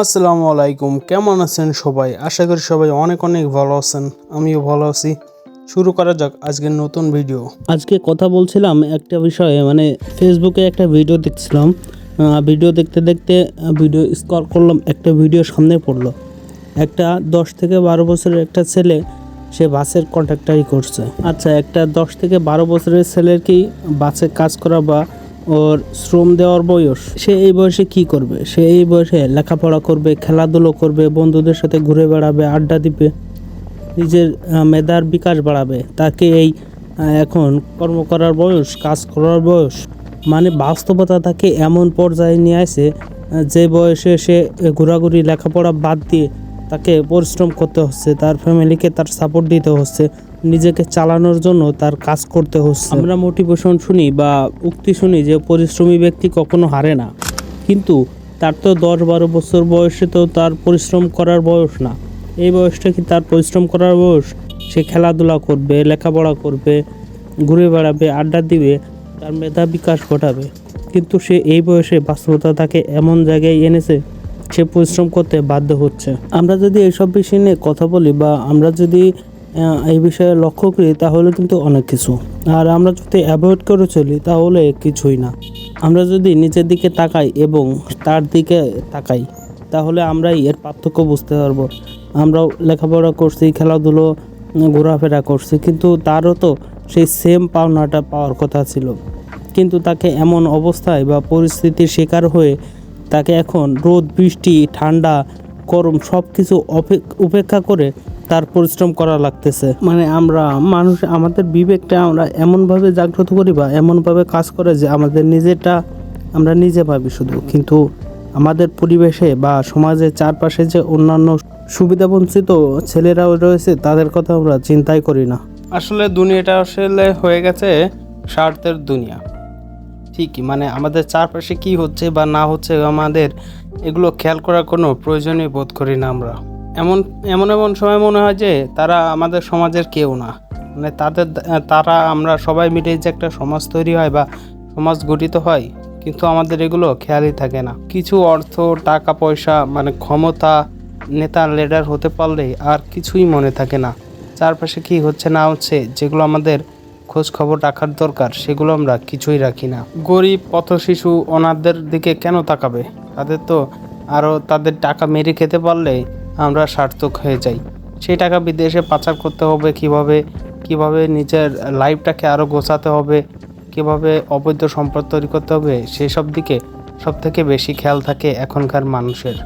আসসালামু আলাইকুম। কেমন আছেন সবাই? আশা করি সবাই অনেক অনেক ভালো আছেন। আমিও ভালো আছি। শুরু করা যাক আজকের নতুন ভিডিও আজকে কথা বলছিলাম একটা বিষয়ে মানে ফেসবুকে একটা ভিডিও দেখছিলাম। ভিডিও দেখতে দেখতে ভিডিও স্কল করলাম, একটা ভিডিও সামনে পড়ল। একটা দশ থেকে বারো বছরের একটা ছেলে, সে বাসের কন্ট্রাক্টারি করছে। আচ্ছা একটা দশ থেকে বারো বছরের ছেলের কি বাসে কাজ করা বা ওর শ্রম দেওয়ার বয়স, সে এই বয়সে কি করবে? সে এই বয়সে লেখাপড়া করবে, খেলাধুলো করবে, বন্ধুদের সাথে ঘুরে বেড়াবে, আড্ডা দিবে, নিজের মেধার বিকাশ বাড়াবে। তাকে এই এখন কর্ম করার বয়স, কাজ করার বয়স মানে বাস্তবতা তাকে এমন পর্যায়ে নিয়ে আসে যে বয়সে সে ঘোরাঘুরি, লেখাপড়া বাদ দিয়ে তাকে পরিশ্রম করতে হচ্ছে, তার ফ্যামিলিকে তার সাপোর্ট দিতে হচ্ছে, নিজেকে চালানোর জন্য তার কাজ করতে হচ্ছে। আমরা মোটিভেশন শুনি বা উক্তি শুনি যে পরিশ্রমী ব্যক্তি কখনো হারে না। কিন্তু তার তো দশ বারো বছর বয়সে তো তার পরিশ্রম করার বয়স না। এই বয়সটা কি তার পরিশ্রম করার বয়স? সে খেলাধুলা করবে, লেখাপড়া করবে, ঘুরে বেড়াবে, আড্ডা দিবে, তার মেধা বিকাশ ঘটাবে। কিন্তু সে এই বয়সে বাস্তবতা তাকে এমন জায়গায় এনেছে সে পরিশ্রম করতে বাধ্য হচ্ছে। আমরা যদি এইসব বিষয় নিয়ে কথা বলি বা আমরা যদি এই বিষয়ে লক্ষ্য করি, তাহলে কিন্তু অনেক কিছু। আর আমরা যদি অ্যাভয়েড করে চলি, তাহলে কিছুই না। আমরা যদি নিচের দিকে তাকাই এবং তার দিকে তাকাই, তাহলে আমরাই এর পার্থক্য বুঝতে পারব। আমরাও লেখাপড়া করছি, খেলাধুলো, ঘোরাফেরা করছি, কিন্তু তারও তো সেই সেম পাওনাটা পাওয়ার কথা ছিল। কিন্তু তাকে এমন অবস্থায় বা পরিস্থিতির শিকার হয়ে তাকে এখন রোদ বৃষ্টি ঠান্ডা গরম সব কিছু উপেক্ষা করে তার পরিশ্রম করা লাগতেছে। মানে আমরা মানুষ আমাদের বিবেকটা আমরা এমনভাবে জাগ্রত করি বা এমনভাবে কাজ করে যে আমাদের নিজেরটা আমরা নিজে ভাবি শুধু। কিন্তু আমাদের পরিবেশে বা সমাজের চারপাশে যে অন্যান্য সুবিধাবঞ্চিত ছেলেরাও রয়েছে তাদের কথা আমরা চিন্তাই করি না। আসলে দুনিয়াটা আসলে হয়ে গেছে স্বার্থের দুনিয়া। ঠিকই মানে আমাদের চারপাশে কি হচ্ছে বা না হচ্ছে আমাদের, এগুলো খেয়াল করার কোনো প্রয়োজনই বোধ করি না আমরা। এমন এমন এমন সময় মনে হয় যে তারা আমাদের সমাজের কেউ না। মানে তাদের, তারা, আমরা সবাই মিলে যে একটা সমাজ তৈরি হয় বা সমাজ গঠিত হয়, কিন্তু আমাদের এগুলো খেয়ালই থাকে না। কিছু অর্থ, টাকা, পয়সা মানে ক্ষমতা নেতা লিডার হতে পারলে আর কিছুই মনে থাকে না। চারপাশে কি হচ্ছে না হচ্ছে, যেগুলো আমাদের খোঁজ খবর রাখার দরকার, সেগুলো আমরা কিছুই রাখি না। গরিব, পথ শিশু অনাথদের দিকে কেন তাকাবে? তাদের তো আরও তাদের টাকা মেরে খেতে পারলে আমরা সার্থক হয়ে যাই। সেই টাকা বিদেশে পাচার করতে হবে কীভাবে? কীভাবে নিজের লাইফটাকে আরও গোছাতে হবে? কীভাবে অবৈধ সম্পদ তৈরি করতে হবে? সেসব দিকে সব থেকে বেশি খেয়াল থাকে এখনকার মানুষের।